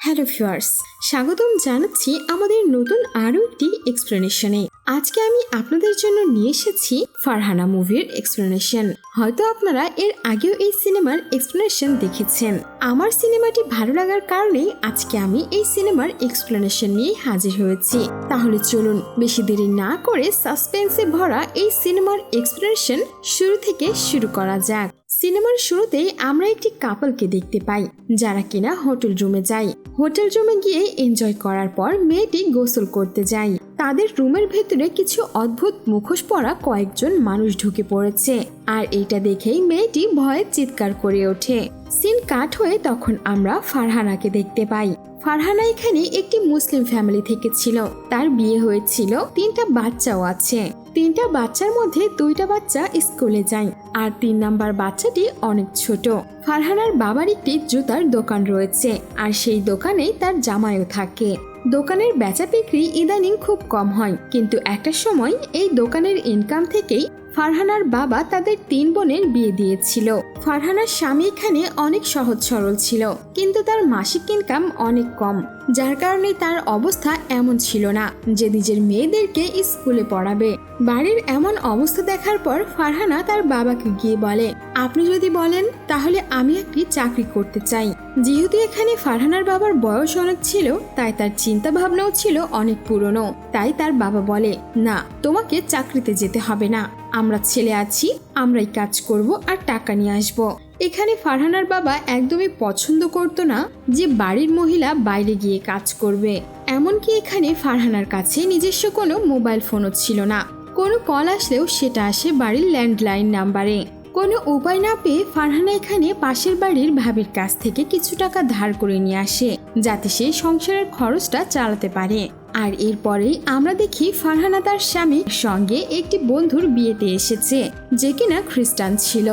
Hello viewers স্বাগতম জানাচ্ছি আমাদের নতুন আরও একটি এক্সপ্লেনেশনে আজকে আমি আপনাদের জন্য নিয়ে এসেছি ফারহানা মুভির এক্সপ্লেনেশন হয়তো আপনারা এর আগেও এই সিনেমার এক্সপ্লেনেশন দেখেছেন। আমার সিনেমাটি ভালো লাগার কারণেই আজকে আমি এই সিনেমার এক্সপ্লেনেশন নিয়ে হাজির হয়েছি। তাহলে চলুন, বেশি দেরি না করে সাসপেন্সে ভরা এই সিনেমার এক্সপ্লেনেশন শুরু থেকে শুরু করা যাক। সিনেমার শুরুতেই আমরা একটি কাপলকে দেখতে পাই, যারা কিনা হোটেল রুমে যায়। হোটেল রুমে গিয়ে এনজয় করার পর মেয়েটি গোসল করতে যায়। তাদের রুমের ভেতরে কিছু অদ্ভুত মুখোশ পরা কয়েকজন মানুষ ঢুকে পড়েছে, আর এটা দেখেই মেয়েটি ভয়ে চিৎকার করে ওঠে। সিন কাট হয়ে তখন আমরা ফারহানাকে দেখতে পাই। ফারহানা এখানে একটি মুসলিম ফ্যামিলি থেকে ছিল। তার বিয়ে হয়েছিল, তিনটা বাচ্চাও আছে। তিনটা বাচ্চার মধ্যে দুইটা বাচ্চা স্কুলে যায়, আর তিন নাম্বার বাচ্চাটি অনেক ছোট। ফারহানার বাবার একটি জুতার দোকান রয়েছে, আর সেই দোকানেই তার জামাইও থাকে। দোকানের বেচা বিক্রি ইদানিং খুব কম হয়, কিন্তু একটা সময় এই দোকানের ইনকাম থেকেই ফারহানার বাবা তাদের তিন বোনের বিয়ে দিয়েছিল। ফারহানার স্বামী এখানে অনেক সহজ সরল ছিল, কিন্তু তার মাসিক ইনকাম অনেক কম, যার কারণে তার অবস্থা এমন ছিল না যে নিজের মেয়েদেরকে স্কুলে পড়াবে। বাড়ির এমন অবস্থা দেখার পর ফারহানা তার বাবাকে গিয়ে বলে, আপনি যদি বলেন, তাহলে আমি একটি চাকরি করতে চাই। যেহেতু এখানে ফারহানার বাবার বয়স অনেক ছিল, তাই তার চিন্তা ভাবনাও ছিল অনেক পুরনো। তাই তার বাবা বলে, না, তোমাকে চাকরিতে যেতে হবে না। আমরা ছেলে আছি, আমরাই কাজ করব আর টাকা নিয়ে আসব। এখানে ফারহানার বাবা একদমই পছন্দ করতো না যে বাড়ির মহিলা বাইরে গিয়ে কাজ করবে। এমনকি এখানে ফারহানার কাছে নিজস্ব কোনো মোবাইল ফোনও ছিল না। কোনো কল আসলেও সেটা আসে বাড়ির ল্যান্ডলাইন নাম্বারে। কোনো উপায় না পেয়ে ফারহানা এখানে পাশের বাড়ির ভাবির কাছ থেকে কিছু টাকা ধার করে নিয়ে আসে, যাতে সে সংসারের খরচটা চালাতে পারে। আর এরপরেই আমরা দেখি ফারহানা তার স্বামীর সঙ্গে একটি বন্ধুর বিয়েতে এসেছে, যে কিনা খ্রিস্টান ছিল।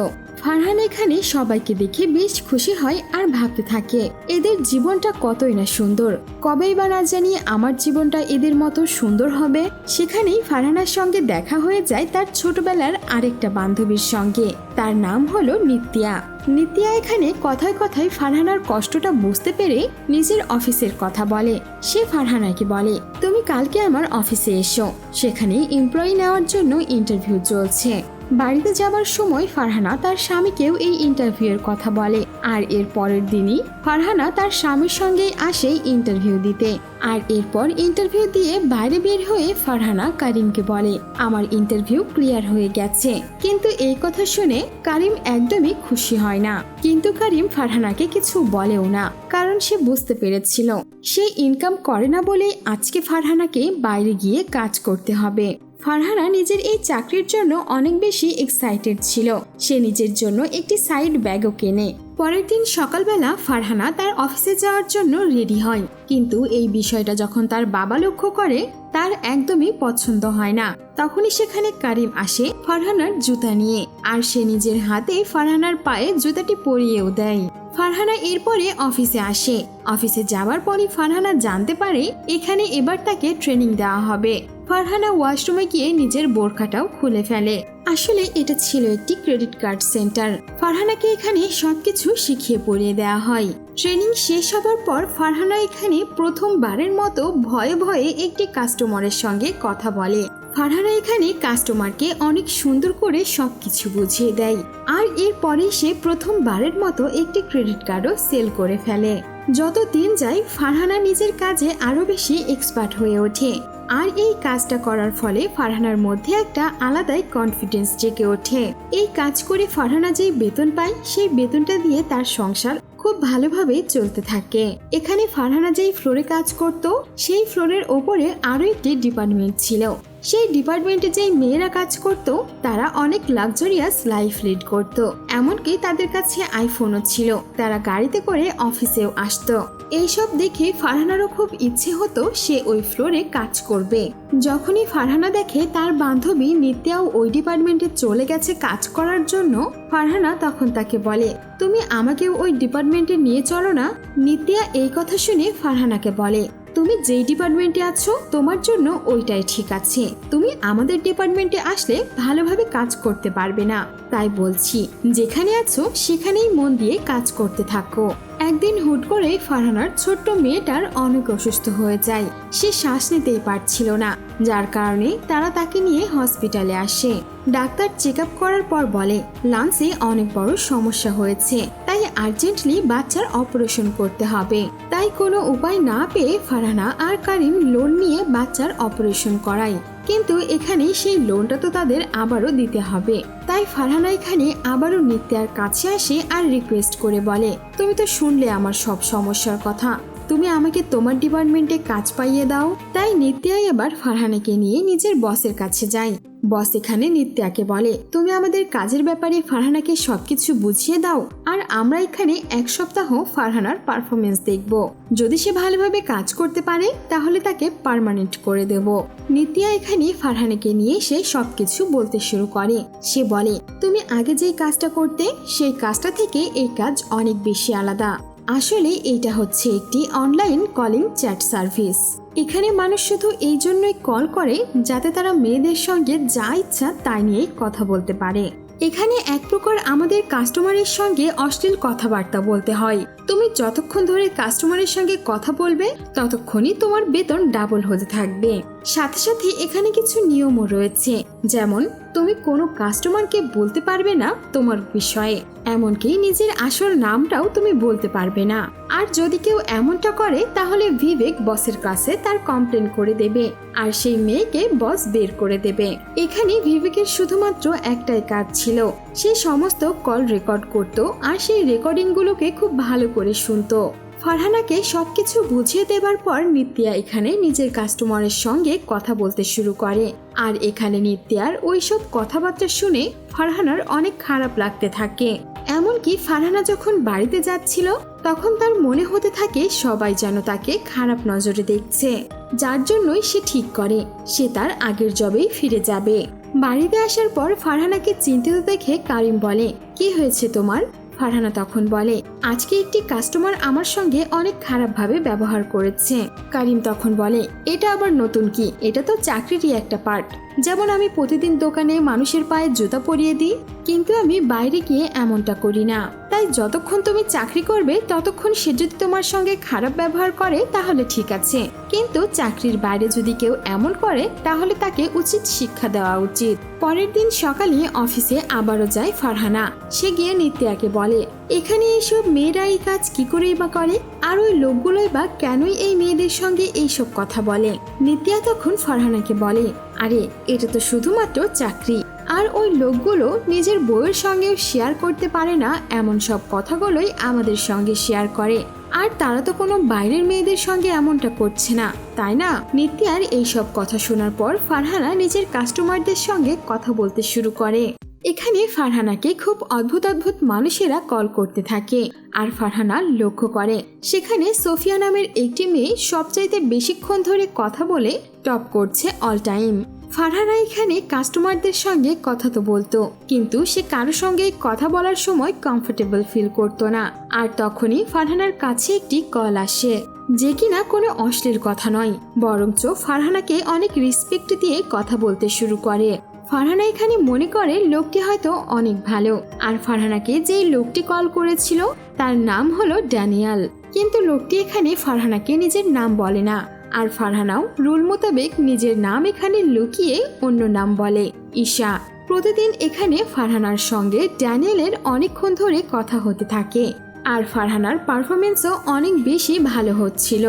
ফারহান এখানে সবাইকে দেখে বেশ খুশি হয় আর ভাবতে থাকে, এদের জীবনটা কতই না সুন্দর। কবেই বা না জানি আমার জীবনটা এদের মতো সুন্দর হবে? সেখানেই ফারহানার সঙ্গে দেখা হয়ে যায় তার ছোটবেলার আরেকটা বান্ধবীর সঙ্গে। তার নাম হলো নিত্যা। নিত্যা এখানে কথায় কথায় ফারহানার কষ্টটা বুঝতে পেরে নিজের অফিসের কথা বলে। সে ফারহানাকে বলে, তুমি কালকে আমার অফিসে এসো। সেখানে এমপ্লয়ি নেওয়ার জন্য ইন্টারভিউ চলছে। বাড়িতে যাবার সময় ফারহানা তার স্বামীকেও এই ইন্টারভিউয়ের কথা বলে। আর এর পরের দিনই ফারহানা তার স্বামীর সঙ্গেই আসে ইন্টারভিউ দিতে। আর এরপর ইন্টারভিউ দিয়ে বাইরে বের হয়ে ফারহানা কারিমকে বলে, আমার ইন্টারভিউ ক্লিয়ার হয়ে গেছে। কিন্তু এই কথা শুনে কারিম একদমই খুশি হয় না। কিন্তু কারিম ফারহানাকে কিছু বলেও না, কারণ সে বুঝতে পেরেছিল। সে ইনকাম করে না বলেই আজকে ফারহানাকে বাইরে গিয়ে কাজ করতে হবে। ফারহানা নিজের এই চাকরির জন্য অনেক বেশি এক্সাইটেড ছিল। সে নিজের জন্য একটি সাইড ব্যাগও কেনে। পরের দিন সকালবেলা ফারহানা তার অফিসে যাওয়ার জন্য রেডি হয়। কিন্তু এই বিষয়টা যখন তার বাবা লক্ষ্য করে, তার একদমই পছন্দ হয় না। তখনই সেখানে কারিম আসে ফারহানার জুতা নিয়ে। আর সে নিজের হাতে ফারহানার পায়ে জুতাটি পরিয়েও দেয়। ফারহানা এরপরে অফিসে আসে। অফিসে যাওয়ার পরে ফারহানা জানতে পারে, এখানে এবার তাকে ট্রেনিং দেওয়া হবে। ফারহানা ওয়াশরুমে গিয়ে নিজের বোরখাটাও খুলে ফেলে। আসলে এটা ছিল একটি ক্রেডিট কার্ড সেন্টার। ফারহানাকে এখানে সবকিছু শিখিয়ে পড়িয়ে দেওয়া হয়। ট্রেনিং শেষ হবার পর ফারহানা এখানে প্রথমবারের মতো ভয়ে ভয়ে একটি কাস্টমারের সঙ্গে কথা বলে। ফারহানা এখানে কাস্টমারকে অনেক সুন্দর করে সবকিছু বুঝিয়ে দেয়। আর এরপরে সে প্রথমবারের মতো একটি ক্রেডিট কার্ডও সেল করে ফেলে। যত দিন যায়, ফারহানা নিজের কাজে আরও বেশি এক্সপার্ট হয়ে ওঠে। আর এই কাজটা করার ফলে ফারহানার মধ্যে একটা আলাদাই কনফিডেন্স জেগে ওঠে। এই কাজ করে ফারহানা যেই বেতন পায়, সেই বেতনটা দিয়ে তার সংসার খুব ভালোভাবে চলতে থাকে। এখানে ফারহানা যেই ফ্লোরে কাজ করত, সেই ফ্লোরের ওপরে আরও একটি ডিপার্টমেন্ট ছিল। সেই ডিপার্টমেন্টে যেই মেয়েরা কাজ করত, তারা অনেক লাক্সারিয়াস লাইফ লিড করত। এমনকি তাদের কাছে আইফোনও ছিল। তারা গাড়িতে করে অফিসেও আসতো। এইসব দেখে ফারহানারও খুব ইচ্ছে হতো সে ওই ফ্লোরে কাজ করবে। যখনই ফারহানা দেখে তার বান্ধবী নিত্যাও ওই ডিপার্টমেন্টে চলে গেছে কাজ করার জন্য, ফারহানা তখন তাকে বলে, তুমি আমাকেও ওই ডিপার্টমেন্টে নিয়ে চলো না। নিত্যা এই কথা শুনে ফারহানাকে বলে তুমি যেই ডিপার্টমেন্টে আছো, তোমার জন্য ওইটাই ঠিক আছে। তুমি আমাদের ডিপার্টমেন্টে আসলে ভালোভাবে কাজ করতে পারবে না। তাই বলছি, যেখানে আছো, সেখানেই মন দিয়ে কাজ করতে থাকো। একদিন হুট করে ফারহানার ছোট্ট মেয়েটার অনেক অসুস্থ হয়ে যায়। সে শ্বাস নিতেই পারছিল না, যার কারণে তারা তাকে নিয়ে হসপিটালে আসে। ডাক্তার চেক করার পর বলে, লান্সে অনেক বড় সমস্যা হয়েছে, তাই আর্জেন্টলি বাচ্চার অপারেশন করতে হবে। তাই কোনো উপায় না পেয়ে ফারহানা আর কারিম লোন নিয়ে বাচ্চার অপারেশন করায়। কিন্তু এখানে সেই লোনটা তো তাদের আবারও দিতে হবে। তাই ফারহানা এখানে আবারও নিত্যার কাছে আসে আর রিকোয়েস্ট করে বলে, তুমি তো শুনলে আমার সব সমস্যার কথা। তুমি আমাকে তোমার ডিপার্টমেন্টে কাজ পাইয়ে দাও। তাই নিত্যাই এবার ফারহানাকে নিয়ে নিজের বসের কাছে যায় বস এখানে নিত্যাকে বলে, তুমি আমাদের কাজের ব্যাপারে ফারহানাকে সবকিছু বুঝিয়ে দাও আর আমরা এখানে এক সপ্তাহ ফারহানার পারফরমেন্স দেখব। যদি সে ভালোভাবে কাজ করতে পারে, তাহলে তাকে পার্মানেন্ট করে দেব। নিত্যা এখানে ফারহানাকে নিয়ে সে সবকিছু বলতে শুরু করে। সে বলে, তুমি আগে যেই কাজটা করতে, সেই কাজটা থেকে এই কাজ অনেক বেশি আলাদা। আসলে এটা হচ্ছে একটি অনলাইন কলিং চ্যাট সার্ভিস এখানে মানুষ শুধু এই জন্যই কল করে যাতে তারা মেয়েদের সঙ্গে যা ইচ্ছা তাই নিয়ে কথা বলতে পারে। এখানে এক প্রকার আমাদের কাস্টমারের সঙ্গে অশ্লীল কথাবার্তা বলতে হয়। তুমি যতক্ষণ ধরে কাস্টমারের সঙ্গে কথা বলবে, ততক্ষণই তোমার বেতন ডাবল হতে থাকবে। সাথে সাথে এখানে কিছু নিয়মও রয়েছে। যেমন, তুমি কোনো কাস্টমারকে বলতে পারবে না তোমার বিষয়ে। এমনকি নিজের আসল নামটাও তুমি বলতে পারবে না। আর যদি কেউ এমনটা করে, তাহলে বিবেক বসের কাছে তার কমপ্লেন করে দেবে। আর সেই মেয়েকে বস বের করে দেবে। এখানে বিবেকের শুধুমাত্র একটাই কাজ ছিল। সে সমস্ত কল রেকর্ড করত আর সেই রেকর্ডিংগুলোকে খুব ভালো করে শুনতো। ফারহানাকে সবকিছু বুঝিয়ে দেবার পর নিত্যা এখানে নিজের কাস্টমারের সঙ্গে কথা বলতে শুরু করে। আর এখানে নিত্যার ওইসব কথাবার্তা শুনে ফারহানার অনেক খারাপ লাগতে থাকে। এমনকি ফারহানা যখন বাড়িতে যাচ্ছিল, তখন তার মনে হতে থাকে সবাই যেন তাকে খারাপ নজরে দেখছে। যার জন্যই সে ঠিক করে, সে তার আগের জবেই ফিরে যাবে। বাড়িতে আসার পর ফারহানাকে চিন্তিত দেখে কারিম বলে, কি হয়েছে তোমার? ফারহানা তখন বলে, আজকে একটি কাস্টমার আমার সঙ্গে অনেক খারাপভাবে ব্যবহার করেছে। কারিম তখন বলে, এটা আবার নতুন কি? এটা তো চাকরিরই একটা পার্ট যেমন আমি প্রতিদিন দোকানে মানুষের পায়ে জুতা পরিয়ে দিই, কিন্তু আমি বাইরে গিয়ে এমনটা করি না। তাই যতক্ষণ তুমি চাকরি করবে, ততক্ষণ সে যদি তোমার সঙ্গে খারাপ ব্যবহার করে, তাহলে ঠিক আছে। কিন্তু চাকরির বাইরে যদি কেউ এমন করে, তাহলে তাকে উচিত শিক্ষা দেওয়া উচিত। পরের দিন সকালে অফিসে আবারও যায় ফারহানা। সে গিয়ে নিত্যাকে বলে, এখানে এইসব মেয়েরা এই কাজ কি করেই বা করে? আর ওই লোকগুলোই বা কেনই এই মেয়েদের সঙ্গে এইসব কথা বলে? নিত্যা তখন ফারহানাকে বলে আরে, এটা তো শুধুমাত্র চাকরি। আর ওই লোকগুলো নিজের বউয়ের সঙ্গেও শেয়ার করতে পারে না এমন সব কথাগুলোই আমাদের সঙ্গে শেয়ার করে। আর তারা তো কোনো বাইরের মেয়েদের সঙ্গে এমনটা করছে না, তাই না? নিত্যার এইসব কথা শোনার পর ফারহানা নিজের কাস্টমারদের সঙ্গে কথা বলতে শুরু করে। এখানে ফারহানাকে খুব অদ্ভুত অদ্ভুত মানুষেরা কল করতে থাকে আর ফারহানা লক্ষ্য করে। সেখানে সোফিয়া নামের একটি মেয়ে সবচাইতে বেশিক্ষণ ধরে কথা বলে টপ করছে অল টাইম ফারহানা এখানে কাস্টমারদের সঙ্গে কথা তো বলতো, কিন্তু সে কারোর সঙ্গে কথা বলার সময় কমফোর্টেবল ফিল করতো না। আর তখনই ফারহানার কাছে একটি কল আসে, যে কিনা কোনো অশ্লীল কথা নয়, বরঞ্চ ফারহানাকে অনেক রেসপেক্ট দিয়ে কথা বলতে শুরু করে। ফারহানা এখানে মনে করে লোকটি হয়তো অনেক ভালো। আর ফারহানাকে যে লোকটি কল করেছিল, তার নাম হলো ড্যানিয়াল। কিন্তু লোকটি এখানে ফারহানাকে নিজের নাম বলে না। আর ফারহানাও রুল মোতাবেক নিজের নাম এখানে লুকিয়ে অন্য নাম বলে, ঈশা। প্রতিদিন এখানে ফারহানার সঙ্গে ড্যানিয়েলের অনেকক্ষণ ধরে কথা হতে থাকে। আর ফারহানার পারফরমেন্সও অনেক বেশি ভালো হচ্ছিল।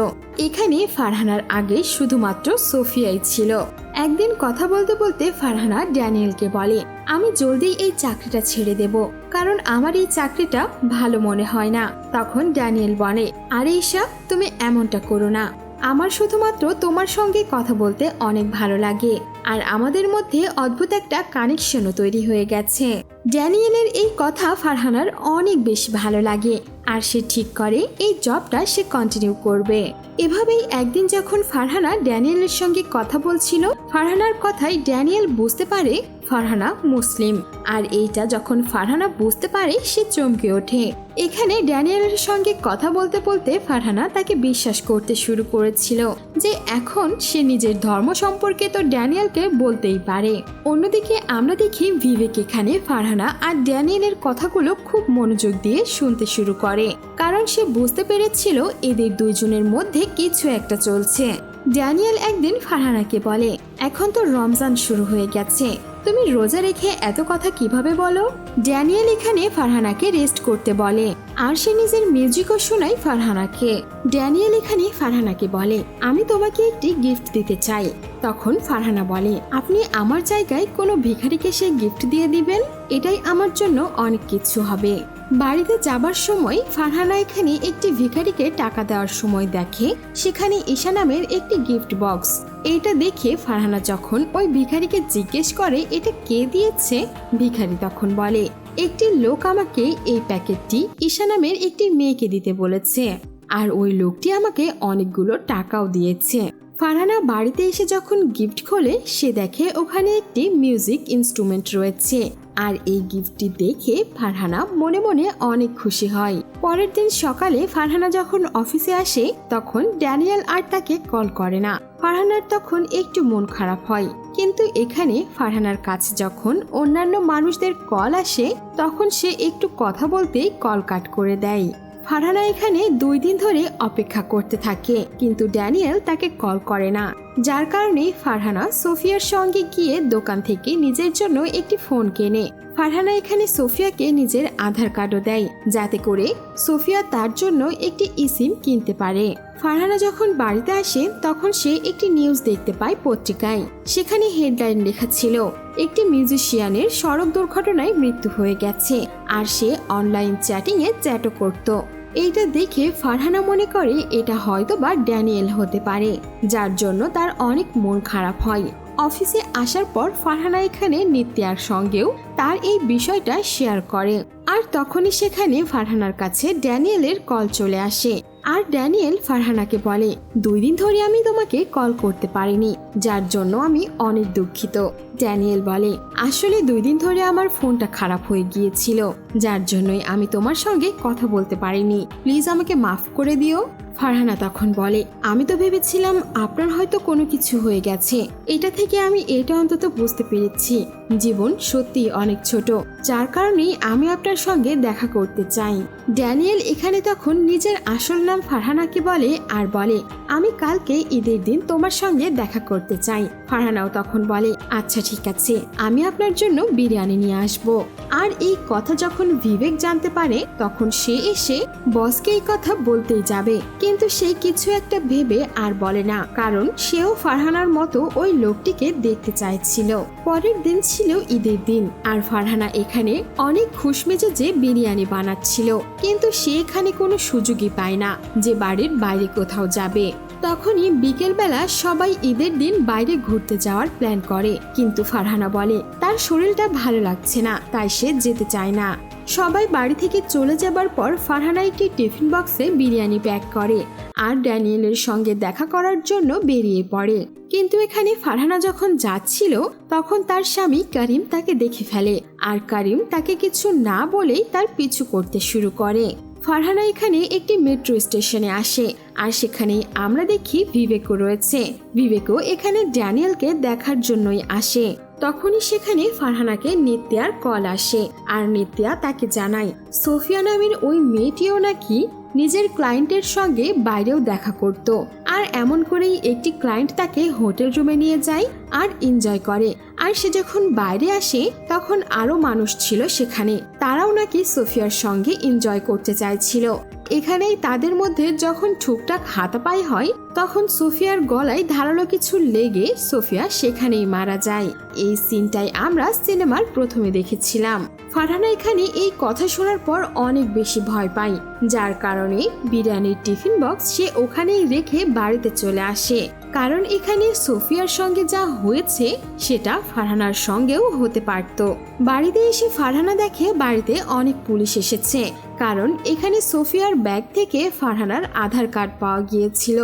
এখানে ফারহানার আগে শুধুমাত্র সোফিয়াই ছিল। একদিন কথা বলতে বলতে ফারহানা ড্যানিয়েলকে বলে, আমি জলদি এই চাকরিটা ছেড়ে দেব, কারণ আমার এই চাকরিটা ভালো মনে হয় না। তখন ড্যানিয়েল বলে, আরে ঈশা, তুমি এমনটা করো না। আমার শুধুমাত্র তোমার সঙ্গে কথা বলতে অনেক ভালো লাগে, আর আমাদের মধ্যে অদ্ভুত একটা কানেকশনও তৈরি হয়ে গেছে। ড্যানিয়েলের এই কথা ফারহানার অনেক বেশি ভালো লাগে, আর সে ঠিক করে এই জবটা সে কন্টিনিউ করবে। এভাবেই একদিন যখন ফারহানা ড্যানিয়েলের সঙ্গে কথা বলছিল, ফারহানার কথাই ড্যানিয়েল বুঝতে পারে ফারহানা মুসলিম, আর এইটা যখন ফারহানা বুঝতে পারে, সে চমকে ওঠে। এখানে ড্যানিয়েলের সঙ্গে কথা বলতে বলতে ফারহানা তাকে বিশ্বাস করতে শুরু করেছিল যে এখন সে নিজের ধর্ম সম্পর্কে তো ড্যানিয়েলকে বলতেই পারে। অন্যদিকে আমরা দেখি বিবেক এখানে ফারহানা ফারহানা আর ড্যানিয়েলের কথাগুলো খুব মনোযোগ দিয়ে শুনতে শুরু করে, কারণ সে বুঝতে পেরেছিল এদের দুইজনের মধ্যে কিছু একটা চলছে। ড্যানিয়েল একদিন ফারহানাকে বলে, এখন তো রমজান শুরু হয়ে গেছে, তুমি রোজা রেখে এত কথা কীভাবে বলো? ড্যানিয়েল এখানে ফারহানাকে রেস্ট করতে বলে, আর সে নিজের মিউজিকও শোনায় ফারহানাকে। ড্যানিয়েল এখানে ফারহানাকে বলে, আমি তোমাকে একটি গিফট দিতে চাই। তখন ফারহানা বলে, আপনি আমার জায়গায় কোনো ভিখারিকে সে গিফট দিয়ে দিবেন? এটাই আমার জন্য অনেক কিছু হবে। বাড়িতে যাবার সময় ফারহানা এখানে একটি ভিখারিকে টাকা দেওয়ার সময় দেখে, সেখানে ঈশা নামের একটি গিফট বক্স এইটা দেখে ফারহানা যখন ওই ভিখারিকে জিজ্ঞেস করে, এটা কে দিয়েছে? ভিখারি তখন বলে, একটি লোক আমাকে এই প্যাকেটটি ঈশা নামের একটি মেয়েকে দিতে বলেছে। আর ওই লোকটি আমাকে অনেকগুলো টাকাও দিয়েছে। ফারহানা বাড়িতে এসে যখন গিফট খোলে, সে দেখে ওখানে একটি মিউজিক ইনস্ট্রুমেন্ট রয়েছে। আর এই গিফটটি দেখে ফারহানা মনে মনে অনেক খুশি হয়। পরের দিন সকালে ফারহানা যখন অফিসে আসে, তখন ড্যানিয়েল আর তাকে কল করে না। ফারহানার তখন একটু মন খারাপ হয়। কিন্তু এখানে ফারহানার কাছে যখন অন্যান্য মানুষদের কল আসে, তখন সে একটু কথা বলতেই কল কাট করে দেয়। ফারহানা এখানে দুই দিন ধরে অপেক্ষা করতে থাকে, কিন্তু ড্যানিয়েল তাকে কল করে না। যার কারণে ফারহানা সোফিয়ার সঙ্গে গিয়ে দোকান থেকে নিজের জন্য একটি ফোন কেনে। ফারহানা এখানে সোফিয়াকে নিজের আধার কার্ডও দেয়, যাতে করে সোফিয়া তার জন্য একটি ইসিম কিনতে পারে। ফারহানা যখন বাড়িতে আসে, তখন সে একটি নিউজ দেখতে পায় পত্রিকায়। সেখানে হেডলাইন লেখা ছিল, একটি মিউজিশিয়ানের সড়ক দুর্ঘটনায় মৃত্যু হয়ে গেছে। আর সে অনলাইন চ্যাটিংয়ে চ্যাটও করত। এইটা দেখে ফারহানা মনে করে এটা হয়তো বা ড্যানিয়েল হতে পারে, যার জন্য তার অনেক মন খারাপ হয়। অফিসে আসার পর ফারহানা এখানে নিত্যার সঙ্গেও তার এই বিষয়টা শেয়ার করে। আর তখনই সেখানে ফারহানার কাছে ড্যানিয়েলের কল চলে আসে। আর ড্যানিয়েল ফারহানাকে বলে, দুই দিন ধরে আমি তোমাকে কল করতে পারিনি, যার জন্য আমি অনেক দুঃখিত। ড্যানিয়েল বলে, আসলে দুই দিন ধরে আমার ফোনটা খারাপ হয়ে গিয়েছিল, যার জন্যই আমি তোমার সঙ্গে কথা বলতে পারিনি। প্লিজ আমাকে মাফ করে দিও। ফারহানা তখন বলে, আমি তো ভেবেছিলাম আপনার হয়তো কোনো কিছু হয়ে গেছে। এটা থেকে আমি এটা অন্তত বুঝতে পেরেছি। জীবন সত্যি অনেক ছোট। যার কারণেই আমি আপনার সঙ্গে দেখা করতে চাই। ড্যানিয়েল এখানে তখন নিজের আসল নাম ফারহানাকে বলে আর বলে, আমি কালকে ঈদের দিন তোমার সঙ্গে দেখা করতে চাই। ফারহানাও তখন বলে আচ্ছা ঠিক আছে, আমি আপনার জন্য বিরিয়ানি নিয়ে আসব। আর এই কথা যখন বিবেক জানতে পারে, তখন সে এসে বসকে এই কথা বলতেই যাবে। কিন্তু সে কিছু একটা ভেবে আর বলে না, কারণ সেও ফারহানার মতো ওই লোকটিকে দেখতে চাইছিল। পরের দিন ছিল ঈদের দিন আর ফারহানা এখানে অনেক খুশ খুশমেজে বিরিয়ানি বানাচ্ছিল। কিন্তু সে এখানে কোনো সুযোগই পায় না যে বাড়ির বাইরে কোথাও যাবে। তখনই বিকেলবেলা সবাই ঈদের দিন বাইরে ঘুরতে যাওয়ার প্ল্যান করে। কিন্তু ফারহানা বলে, তার শরীরটা ভালো লাগছে না, তাই সে যেতে চায় না। সবাই বাড়ি থেকে চলে যাবার পর ফারহানা একটি টিফিন বক্সে বিরিয়ানি প্যাক করে আর ড্যানিয়েলের সঙ্গে দেখা করার জন্য বেরিয়ে পড়ে। কিন্তু এখানে ফারহানা যখন যাচ্ছিল, তখন তার স্বামী করিম তাকে দেখে ফেলে আর করিম তাকে কিছু না বলেই তার পিছু করতে শুরু করে। ফারহানা এখানে একটি মেট্রো স্টেশনে আসে আর সেখানে আমরা দেখি বিবেকও রয়েছে। বিবেকও এখানে ড্যানিয়েলকে দেখার জন্যই আসে। তখনই সেখানে ফারহানাকে নিত্যার কল আসে। আর নিত্যা তাকে জানায়, সোফিয়া নামের ওই মেয়েটিও নাকি নিজের ক্লায়েন্টের সঙ্গে বাইরেও দেখা করত। আর এমন করেই একটি ক্লায়েন্ট তাকে হোটেল রুমে নিয়ে যায় আর এনজয় করে। আর সে যখন বাইরে আসে, তখন আরও মানুষ ছিল সেখানে। তারাও নাকি সোফিয়ার সঙ্গে এনজয় করতে চাইছিল। এখানেই তাদের মধ্যে যখন ঠুকটাক হাতাপাই হয়, তখন সোফিয়ার গলায় ধারালো কিছু লেগে সোফিয়া সেখানেই মারা যায়। এই সিনটাই আমরা সিনেমার প্রথমে দেখেছিলাম। ফারহানা এখানে এই কথা শোনার পর অনেক বেশি ভয় পায়। যার কারণে বিরিয়ানির টিফিন বক্স সে ওখানেই রেখে বাড়িতে চলে আসে। কারণ এখানে সোফিয়ার সঙ্গে যা হয়েছে, সেটা ফারহানার সঙ্গেও হতে পারত। বাড়িতে এসে ফারহানা দেখে বাড়িতে অনেক পুলিশ এসেছে। কারণ এখানে সোফিয়ার ব্যাগ থেকে ফারহানার আধার কার্ড পাওয়া গিয়েছিল।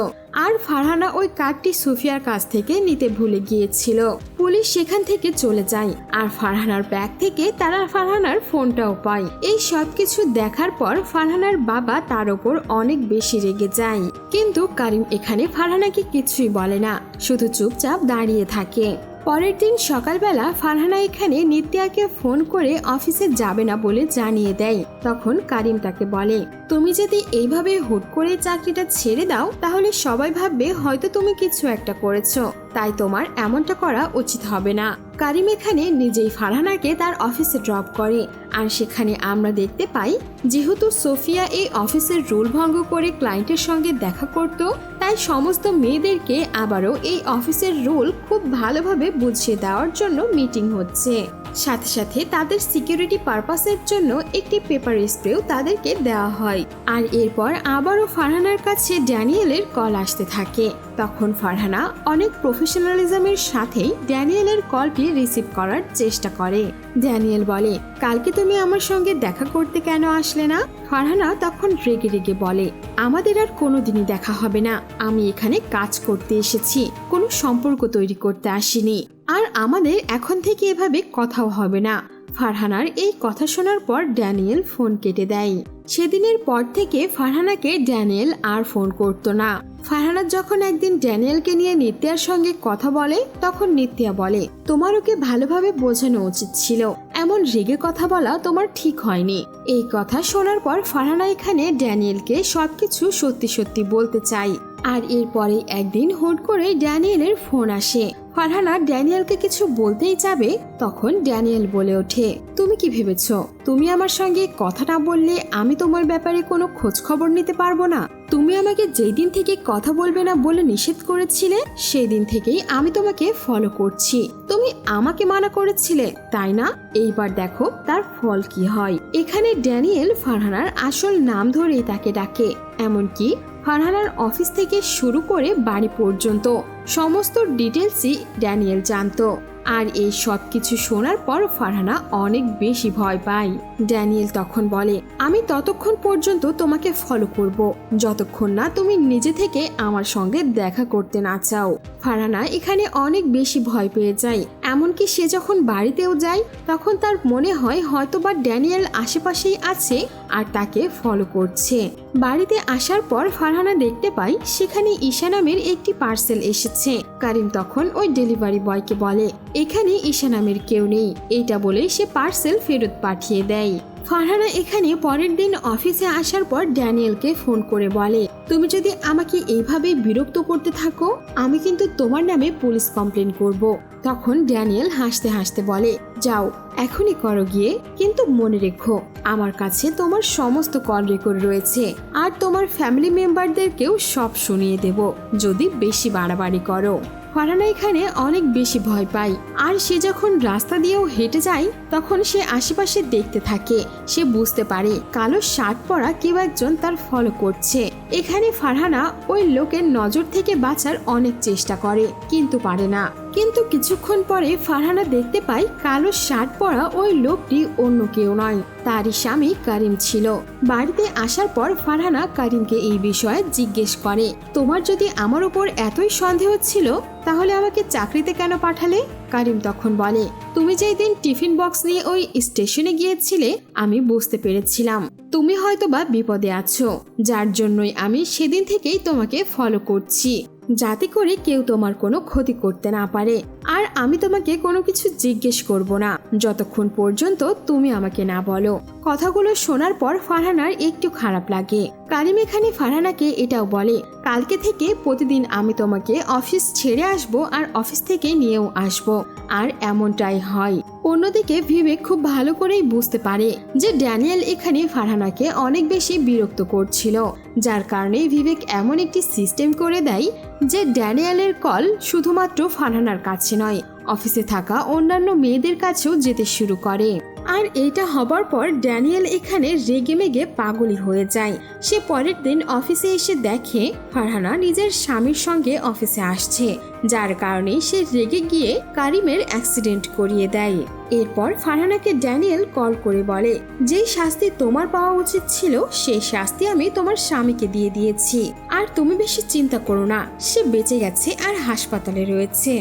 আর ফারহানা ওই কার্ডটি সোফিয়ার কাছ থেকে নিতে ভুলে গিয়েছিল। পুলিশ সেখান থেকে চলে যায় আর ফারহানার ব্যাগ থেকে তারা ফারহানার ফোনটাও পায়। এই সব কিছু দেখার পর ফারহানার বাবা তার ওপর অনেক বেশি রেগে যায়। কিন্তু কারিম এখানে ফারহানাকে কিছুই বলে না, শুধু চুপচাপ দাঁড়িয়ে থাকে। পরের দিন সকালবেলা ফারহানা এখানে নিত্যাকে ফোন করে অফিসে যাবে না বলে জানিয়ে দেয়। তখন কারিম তাকে বলে, তুমি যদি এইভাবে হুট করে চাকরিটা ছেড়ে দাও, তাহলে সবাই ভাববে হয়তো তুমি কিছু একটা করেছ। তাই তোমার এমনটা করা উচিত হবে না। কারিম এখানে নিজেই ফারহানাকে তার অফিসে ড্রপ করে। আর সেখানে আমরা দেখতে পাই, যেহেতু সোফিয়া এই অফিসের রুল ভঙ্গ করে ক্লায়েন্টের সঙ্গে দেখা করত, তাই সমস্ত মেয়েদেরকে আবারও এই অফিসের রুল খুব ভালোভাবে বুঝিয়ে দেওয়ার জন্য মিটিং হচ্ছে। সাথে সাথে তাদের সিকিউরিটি পারপাসের জন্য একটি পেপার স্প্রেও তাদেরকে দেওয়া হয়। আর এরপর আবারও ফারহানার কাছে ড্যানিয়েলের কল আসতে থাকে। তখন ফারহানা অনেক প্রফেশনালিজমের সাথেই ড্যানিয়েলের কলটি রিসিভ করার চেষ্টা করে। ড্যানিয়েল বলে, কালকে তুমি আমার সঙ্গে দেখা করতে কেন আসলে না? ফারহানা তখন রেগে রেগে বলে, আমাদের আর কোনোদিনই দেখা হবে না। আমি এখানে কাজ করতে এসেছি। কোনো সম্পর্ক তৈরি করতে আসিনি। আর আমাদের এখন থেকে এভাবে কথাও হবে না। ফারহানার এই কথা শোনার পর ড্যানিয়েল ফোন কেটে দেয়। সেদিনের পর থেকে ফারহানাকে ড্যানিয়েল আর ফোন করতো না। ফারহানা যখন একদিন ড্যানিয়েলকে নিয়ে নিত্যার সঙ্গে কথা বলে, তখন নিত্যা বলে, তোমার ওকে ভালোভাবে বোঝানো উচিত ছিল। এমন রেগে কথা বলা তোমার ঠিক হয়নি। এই কথা শোনার পর ফারহানা এখানে ড্যানিয়েলকে সবকিছু সত্যি সত্যি বলতে চাই আর এরপরে একদিন হুট করে ড্যানিয়েলের ফোন আসে। ফারহানা ড্যানিয়েলকে কিছু বলতেই যাবে, তখন ড্যানিয়েল বলে ওঠে, তুমি কি ভেবেছ? তুমি আমার সঙ্গে কথা না বললে আমি তোমার ব্যাপারে কোনো খোঁজ খবর নিতে পারব না? তুমি আমাকে যেই দিন থেকে কথা বলবে না বলে নিষেধ করেছিলে, সেই দিন থেকেই আমি তোমাকে ফলো করছি। তুমি আমাকে মানা করেছিলে, তাই না? এইবার দেখো তার ফল কি হয়। এখানে ড্যানিয়েল ফারহানার আসল নাম ধরেই তাকে ডাকে, এমনকি ফারহানার অফিস থেকে শুরু করে বাড়ি পর্যন্ত। সমস্ত ডিটেলসই ড্যানিয়েল জানতো। আর এই সব কিছু শোনার পর ফারহানা অনেক বেশি ভয় পায়। ড্যানিয়েল তখন বলে, আমি ততক্ষণ পর্যন্ত তোমাকে ফলো করব। যতক্ষণ না তুমি নিজে থেকে আমার সঙ্গে দেখা করতে না চাও। ফারহানা এখানে অনেক বেশি ভয় পেয়ে যায়। এমনকি সে যখন বাড়িতেও যায়, তখন তার মনে হয় হয়তো বা ড্যানিয়েল আশেপাশেই আছে আর তাকে ফলো করছে। বাড়িতে আসার পর ফারহানা দেখতে পায় সেখানে ঈশা নামের একটি পার্সেল এসেছে। কারিম তখন ওই ডেলিভারি বয়কে বলে এখানে ঈশা নামের কেউ নেই। এইটা বলে সে পার্সেল ফেরত পাঠিয়ে দেয়। ফারহানা এখানে পরের দিন অফিসে আসার পর ড্যানিয়েলকে ফোন করে বলে, তুমি যদি আমাকে এইভাবে বিরক্ত করতে থাকো, আমি কিন্তু তোমার নামে পুলিশ কমপ্লেন করব। তখন ড্যানিয়েল হাসতে হাসতে বলে, যাও, এখনই করো গিয়ে, কিন্তু মনে রেখো, আমার কাছে তোমার সমস্ত কল রেকর্ড রয়েছে, আর তোমার ফ্যামিলি মেম্বারদেরকেও সব শুনিয়ে দেব, যদি বেশি বাড়াবাড়ি করো। ফারানা এখানে অনেক বেশি ভয় পায়। আর সে যখন রাস্তা দিয়েও হেঁটে যায়, তখন সে আশেপাশে দেখতে থাকে। সে বুঝতে পারে কালো শার্ট পরা কেউ একজন তার ফলো করছে। এখানে ফারহানা ওই লোকের নজর থেকে বাঁচার অনেক চেষ্টা করে, কিন্তু পারে না। কিন্তু কিছুক্ষণ পরে ফারহানা দেখতে পায় কালো শার্ট পরা ওই লোকটি অন্য কেউ নয়। তারই স্বামী কারিম ছিল। বাড়িতে আসার পর ফারহানা কারিমকে এই বিষয়ে জিজ্ঞেস করে, তোমার যদি আমার উপর এতই সন্দেহ ছিল, তাহলে আমাকে চাকরিতে কেন পাঠালে? কারিম তখন বলে, তুমি যেই দিন টিফিন বক্স নিয়ে ওই স্টেশনে গিয়েছিলে, আমি বুঝতে পেরেছিলাম। তুমি হয়তো বা বিপদে আছো। যার জন্যই আমি সেদিন থেকেই তোমাকে ফলো করছি। যাতে করে কেউ তোমার কোনো ক্ষতি করতে না পারে। আর আমি তোমাকে কোনো কিছু জিজ্ঞেস করব না। যতক্ষণ পর্যন্ত তুমি আমাকে না বলো। কথাগুলো শোনার পর ফারহানার একটু খারাপ লাগে। কারিম এখানে ফারহানাকে এটাও বলে, কালকে থেকে প্রতিদিন আমি তোমাকে অফিস ছেড়ে আসব আর অফিস থেকে নিয়েও আসব। আর এমনটাই হয়। অন্যদিকে ভিবেক খুব ভালো করেই বুঝতে পারে যে ড্যানিয়েল এখানে ফারহানাকে অনেক বেশি বিরক্ত করছিল। যার কারণে বিবেক এমন একটি সিস্টেম করে দেয় যে ড্যানিয়ালের কল শুধুমাত্র ফারহানার কাছে নয়, অফিসে থাকা অন্যান্য মেয়েদের কাছেও যেতে শুরু করে। আর এইটা হবার পর ড্যানিয়েল এখানে রেগে মেগে পাগলি হয়ে যায়। সে পরের দিন অফিসে এসে দেখে ফারহানা নিজের স্বামীর সঙ্গে অফিসে আসছে, যার কারণে সে রেগে গিয়ে কারিমের অ্যাক্সিডেন্ট করিয়ে দেয়। এরপর ফারহানাকে ড্যানিয়েল কল করে বলে, যে শাস্তি তোমার পাওয়া উচিত ছিল, সেই শাস্তি আমি তোমার স্বামীকে দিয়ে দিয়েছি। আর তুমি বেশি চিন্তা করো না, সে বেঁচে গেছে আর হাসপাতালে রয়েছে।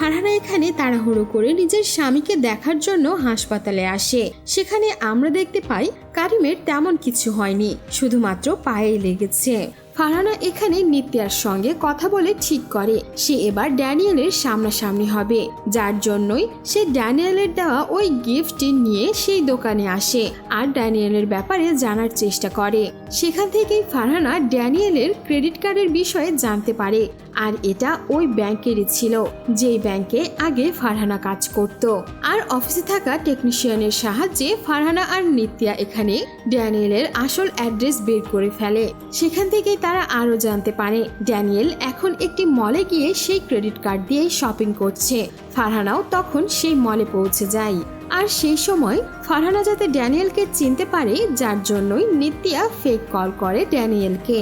ফারহানা এখানে তাড়াহুড়ো করে নিজের স্বামীকে দেখার জন্য হাসপাতালে আসে। সেখানে আমরা দেখতে পাই কারিমের তেমন কিছু হয়নি, শুধুমাত্র পায়ে লেগেছে। ফারহানা এখানে নিত্যার সঙ্গে কথা বলে ঠিক করে, সে এবার ড্যানিয়েলের সামনাসামনি হবে। যার জন্যই সে ড্যানিয়েলের দেওয়া ওই গিফটটি নিয়ে সেই দোকানে আসে, আর ড্যানিয়েলের ব্যাপারে জানার চেষ্টা করে। সেখান থেকেই ফারহানা ড্যানিয়েলের ক্রেডিট কার্ডের বিষয়ে জানতে পারে। আর এটা ওই ব্যাংকেরই ছিল, যেই ব্যাংকে আগে ফারহানা কাজ করত। আর অফিসে থাকা টেকনিশিয়ানের সাহায্যে ফারহানা আর নিত্যা এখানে ড্যানিয়েলের আসল অ্যাড্রেস বের করে ফেলে। সেখান থেকেই তারা আরও জানতে পারে, ড্যানিয়েল এখন একটি মলে গিয়ে সেই ক্রেডিট কার্ড দিয়ে শপিং করছে। ফারহানাও তখন সেই মলে পৌঁছে যায়। আর সেই সময় ফারহানা যাতে ড্যানিয়েলকে চিনতে পারে, যার জন্যই নিত্যা ফেক কল করে ড্যানিয়েলকে।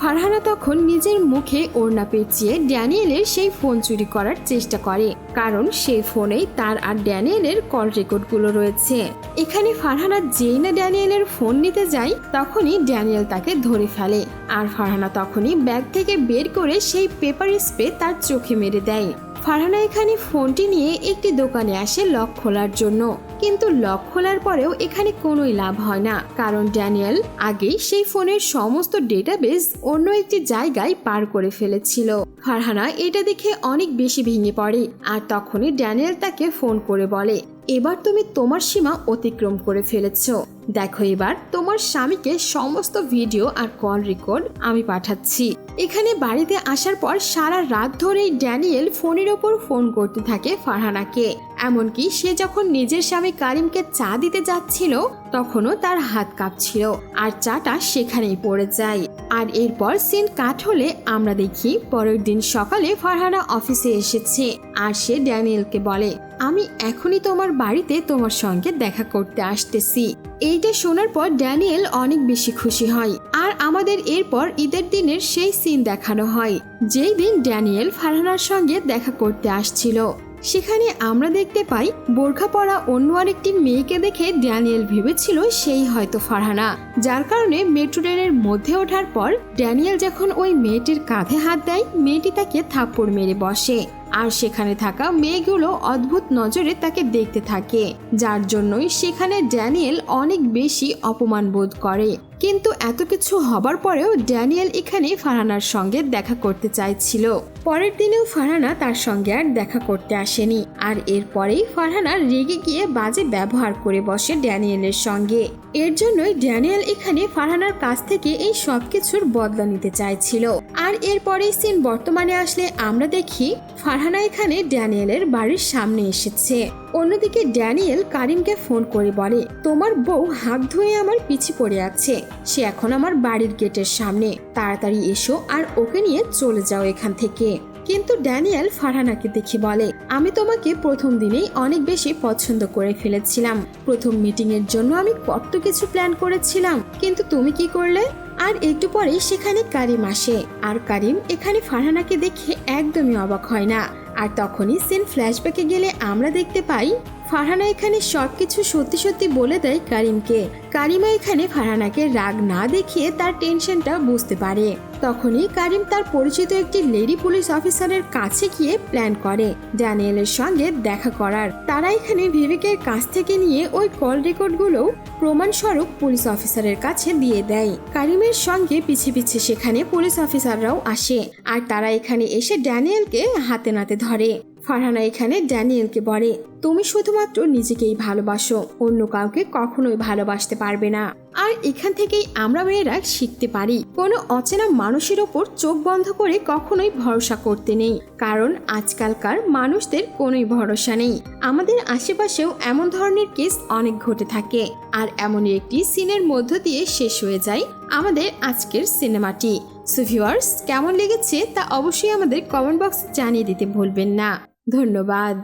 ফারহানা তখন নিজের মুখে ওড়না পেঁচিয়ে ড্যানিয়েলের সেই ফোন চুরি করার চেষ্টা করে, কারণ সেই ফোনেই তার আর ড্যানিয়েলের কল রেকর্ডগুলো রয়েছে। এখানে ফারহানা যেই না ড্যানিয়েলের ফোন নিতে যায়, তখনই ড্যানিয়েল তাকে ধরে ফেলে, আর ফারহানা তখনই ব্যাগ থেকে বের করে সেই পেপার স্প্রে তার চোখে মেরে দেয়। ফারহানা এখানে ফোনটি নিয়ে একটি দোকানে আসে লক খোলার জন্য। কিন্তু লক খোলার পরেও এখানে কোনোই লাভ হয় না। কারণ ড্যানিয়েল আগে সেই ফোনের সমস্ত ডেটাবেস অন্য একটি জায়গায় পার করে ফেলেছিল। ফারহানা এটা দেখে অনেক বেশি ভেঙে পড়ে। আর তখনই ড্যানিয়েল তাকে ফোন করে বলে এবার তুমি তোমার সীমা অতিক্রম করে ফেলেছ। দেখো এবার তোমার স্বামীকে সমস্ত ভিডিও আর কল রেকর্ড আমি পাঠাচ্ছি। এখানে বাড়িতে আসার পর সারা রাত ধরেই ড্যানিয়েল ফোনের ওপর ফোন করতে থাকে ফারহানাকে। এমনকি সে যখন নিজের স্বামী কারিমকে চা দিতে যাচ্ছিল, তখনও তার হাত কাঁপছিল। আর চাটা সেখানেই পড়ে যায়। আর এরপর সিন কাট হলে আমরা দেখি পরের দিন সকালে ফারহানা অফিসে এসেছে আর সে ড্যানিয়েলকে বলে, আমি এখনই তোমার বাড়িতে তোমার সঙ্গে দেখা করতে আসতেছি। এইটা শোনার পর ড্যানিয়েল অনেক বেশি খুশি হয় আর আমাদের এরপর ঈদের দিনের সেই সিন দেখানো হয়, যেই দিন ড্যানিয়েল ফারহানার সঙ্গে দেখা করতে আসছিল। সেখানে আমরা দেখতে পাই, বোরখা পরা অন্য আরেকটি মেয়েকে দেখে ড্যানিয়েল ভেবেছিল সেই হয়তো ফারহানা। যার কারণে মেট্রো ট্রেনের মধ্যে ওঠার পর ড্যানিয়েল যখন ওই মেয়েটির কাঁধে হাত দেয়, মেয়েটি তাকে থাপ্পড় মেরে বসে। আর সেখানে থাকা মেয়েগুলো অদ্ভুত নজরে তাকে দেখতে থাকে, যার জন্যই সেখানে ড্যানিয়েল অনেক বেশি অপমান বোধ করে। কিন্তু এত কিছু হবার পরেও ড্যানিয়েল এখানে ফারহানার সঙ্গে দেখা করতে চাইছিল। পরের দিনেও ফারহানা তার সঙ্গে আর দেখা করতে আসেনি। আর এরপরেই ফারহানা রেগে গিয়ে বাজে ব্যবহার করে বসে ড্যানিয়েলের সঙ্গে। এর জন্যই ড্যানিয়েল এখানে ফারহানার কাছ থেকে এই সব কিছুর বদলা নিতে চাইছিল। আর এরপরেই সিন বর্তমানে আসলে আমরা দেখি ফারহানা এখানে ড্যানিয়েলের বাড়ির সামনে এসেছে। অন্যদিকে ড্যানিয়েল কারিমকে ফোন করে বলে, তোমার বউ হাত ধুয়ে আমার পিছে পড়ে আছে। সে এখন আমার বাড়ির গেটের সামনে। তাড়াতাড়ি এসো আর ওকে নিয়ে চলে যাও এখান থেকে। কিন্তু ড্যানিয়েল ফারহানাকে দেখে বলে, আমি তোমাকে প্রথম দিনেই অনেক বেশি পছন্দ করে ফেলেছিলাম। প্রথম মিটিং এর জন্য আমি কত কিছু প্ল্যান করেছিলাম। কিন্তু তুমি কি করলে? আর একটু পরে সেখানে কারিম আসে। আর কারিম এখানে ফারহানাকে দেখে একদমই অবাক হয় না। আর তখনই সিন ফ্ল্যাশব্যাকে গেলে আমরা দেখতে পাই ফারহানা এখানে সব কিছু সত্যি সত্যি বলে দেয় কারিমকে। কারিমা এখানে ফারহানাকে রাগ না দেখিয়ে তার টেনশনটা বুঝতে পারে। তখনই কারিম তার পরিচিত একটি লেডি পুলিশ অফিসারের কাছে গিয়ে প্ল্যান করে, ড্যানিয়েলের সঙ্গে দেখা করার। তারা এখানে ভিভিকের কাছ থেকে নিয়ে ওই কল রেকর্ডগুলো প্রমাণস্বরূপ পুলিশ অফিসারের কাছে দিয়ে দেয়। কারিমের সঙ্গে পিছে পিছে সেখানে পুলিশ অফিসাররাও আসে, আর তারা এখানে এসে ড্যানিয়েলকে হাতে নাতে ধরে। ফারহানা এখানে ড্যানিয়েলকে বলে, তুমি শুধুমাত্র নিজেকেই ভালোবাসো, অন্য কাউকে কখনোই ভালোবাসতে পারবে না। আর এখান থেকেই আমরা মেয়েরা শিখতে পারি, কোনো অচেনা মানুষের ওপর চোখ বন্ধ করে কখনোই ভরসা করতে নেই। কারণ আজকালকার মানুষদের কোনোই ভরসা নেই। আমাদের আশেপাশেও এমন ধরনের কেস অনেক ঘটে থাকে। আর এমনই একটি সিনের মধ্য দিয়ে শেষ হয়ে যায় আমাদের আজকের সিনেমাটি। সো ভিউয়ার্স কেমন লেগেছে তা অবশ্যই আমাদের কমেন্ট বক্সে জানিয়ে দিতে ভুলবেন না। ধন্যবাদ।